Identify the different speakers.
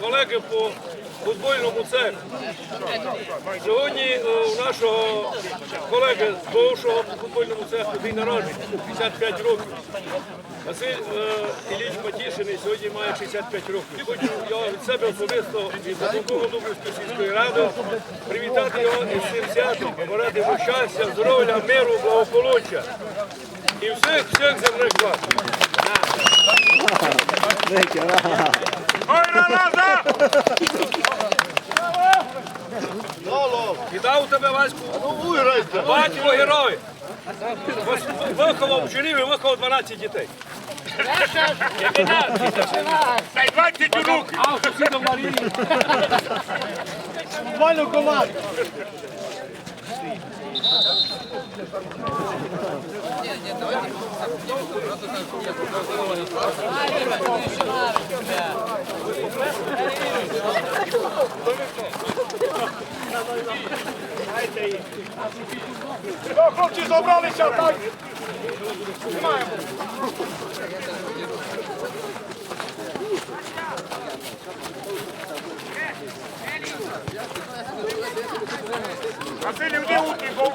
Speaker 1: колеги по футбольному цеху. Сьогодні е, у нашого колеги з бувшого по футбольному цеху день народження, 55 років. Василь е, Ілліч Матішиний сьогодні має 65 років. Хочу я від себе особисто від Дубового Дубровської сільської ради привітати його із цим святом, побажати йому щастя, здоров'я, миру, благополуччя і всіх всіх земних благ. Вітав тебе, Ваську. Батько герой. Виховав вчинів і виховав 12 дітей.
Speaker 2: Дай 20 у руки.
Speaker 1: А у сусіда Марії.
Speaker 3: Футбольну команду.
Speaker 2: Що, хлопці, зібралися так? Знімаємо. Василь, де утрі, бо